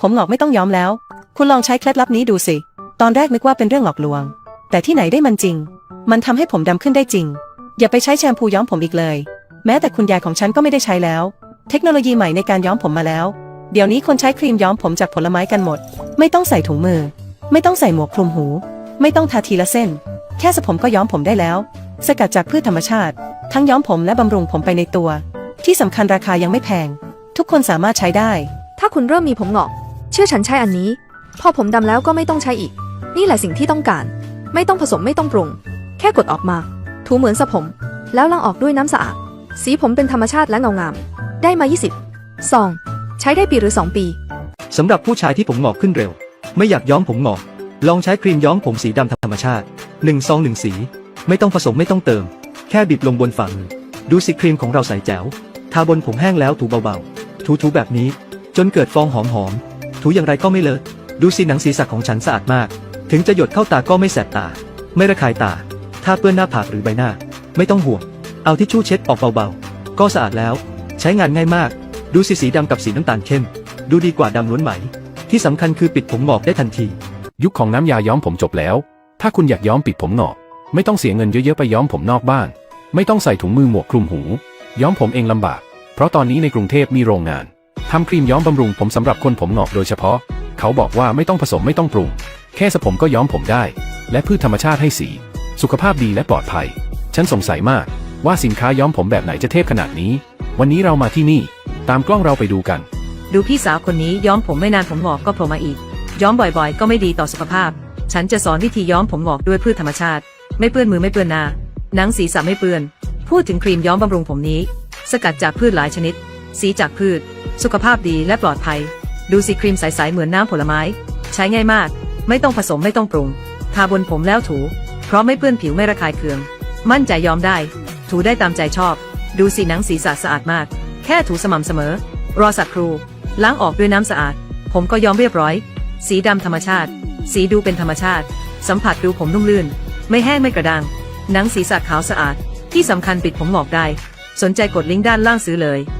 ผมหงอกไม่ต้องย้อมแล้ว คุณลองใช้เคล็ดลับนี้ดูสิ ตอนแรกนึกว่าเป็นเรื่องหลอกลวง แต่ที่ไหนได้มันจริง มันทำให้ผมดำขึ้นได้จริง อย่าไปใช้แชมพูย้อมผมอีกเลย แม้แต่คุณยายของฉันก็ไม่ได้ใช้แล้ว เทคโนโลยีใหม่ในการย้อมผมมาแล้ว เดี๋ยวนี้คนใช้ครีมย้อมผมจากผลไม้กันหมด ไม่ต้องใส่ถุงมือ ไม่ต้องใส่หมวกคลุมหู ไม่ต้องทาทีละเส้น แค่สระผมก็ย้อมผมได้แล้ว สกัดจากพืชธรรมชาติ ทั้งย้อมผมและบำรุงผมไปในตัว ที่สำคัญราคายังไม่แพง ทุกคนสามารถใช้ได้ ถ้าคุณเริ่มมีผมหงอก เชื่อฉันใช้อันนี้ พอผมดำแล้วก็ไม่ต้องใช้อีก นี่แหละสิ่งที่ต้องการ ไม่ต้องผสมไม่ต้องปรุง แค่กดออกมา ถูเหมือนสระผม แล้วล้างออกด้วยน้ำสะอาด สีผมเป็นธรรมชาติและเงางาม ได้มา 20ซองใช้ได้ปีหรือ 2 ปีสำหรับผู้ชายที่ผมหงอกขึ้นเร็ว ไม่อยากย้อมผมหงอก ลองใช้ครีมย้อมผมสีดำธรรมชาติ1ซอง1สี ไม่ต้องผสมไม่ต้องเติม แค่บีบลงบนฝ่ามือดูสิครีมของเราใสแจ๋วทาบนผมแห้งแล้วถูเบาๆ ถูๆแบบนี้ จนเกิดฟองหอมๆ ถูอย่างไรก็ไม่เลอะ ดูสิหนังศีรษะของฉันสะอาดมาก ถึงจะหยดเข้าตาก็ไม่แสบตา ไม่ระคายตา ถ้าเปื้อนหน้าผากหรือใบหน้า ไม่ต้องห่วง เอาทิชชู่เช็ดออกเบาๆ ก็สะอาดแล้ว ใช้งานง่ายมาก ดูสีสีดำกับสีน้ำตาลเข้ม ดูดีกว่าดำล้วนไหม ที่สำคัญคือปิดผมงอกได้ทันที ยุคของน้ำยาย้อมผมจบแล้ว ถ้าคุณอยากย้อมปิดผมหงอก ไม่ต้องเสียเงินเยอะๆไปย้อมผมนอกบ้าน ไม่ต้องใส่ถุงมือหมวกคลุมหู ย้อมผมเองลำบาก เพราะตอนนี้ในกรุงเทพมีโรงงาน ทำครีมย้อมบำรุงผมสำหรับคนผมหงอกโดยเฉพาะ เขาบอกว่าไม่ต้องผสมไม่ต้องปรุง แค่สระผมก็ย้อมผมได้ และพืชธรรมชาติให้สี สุขภาพดีและปลอดภัย ฉันสงสัยมากว่าสินค้าย้อมผมแบบไหนจะเทพขนาดนี้ วันนี้เรามาที่นี่ ตามกล้องเราไปดูกัน ดูพี่สาวคนนี้ย้อมผมไม่นานผมหงอกก็โผล่มาอีก ย้อมบ่อยๆ ก็ไม่ดีต่อสุขภาพ ฉันจะสอนวิธีย้อมผมหงอกด้วยพืชธรรมชาติ ไม่เปื้อนมือไม่เปื้อนหน้าหนังศีรษะไม่เปื้อน พูดถึงครีมย้อมบำรุงผมนี้ สกัดจากพืชหลายชนิด สีจากพืช สุขภาพดีและปลอดภัย ดูสิครีมใสๆเหมือนน้ำผลไม้ ใช้ง่ายมาก ไม่ต้องผสมไม่ต้องปรุง ทาบนผมแล้วถู เพราะไม่เปื้อนผิวไม่ระคายเคือง มั่นใจยอมได้ ถูได้ตามใจชอบ ดูสิหนังศีรษะสะอาดมาก แค่ถูสม่ำเสมอ รอสักครู่ ล้างออกด้วยน้ำสะอาด ผมก็ยอมเรียบร้อย สีดำธรรมชาติ สีดูเป็นธรรมชาติ สัมผัสดูผมนุ่มลื่น ไม่แห้งไม่กระด้าง หนังศีรษะขาวสะอาด ที่สำคัญปิดผมหงอกได้ สนใจกดลิงก์ด้านล่างซื้อเลย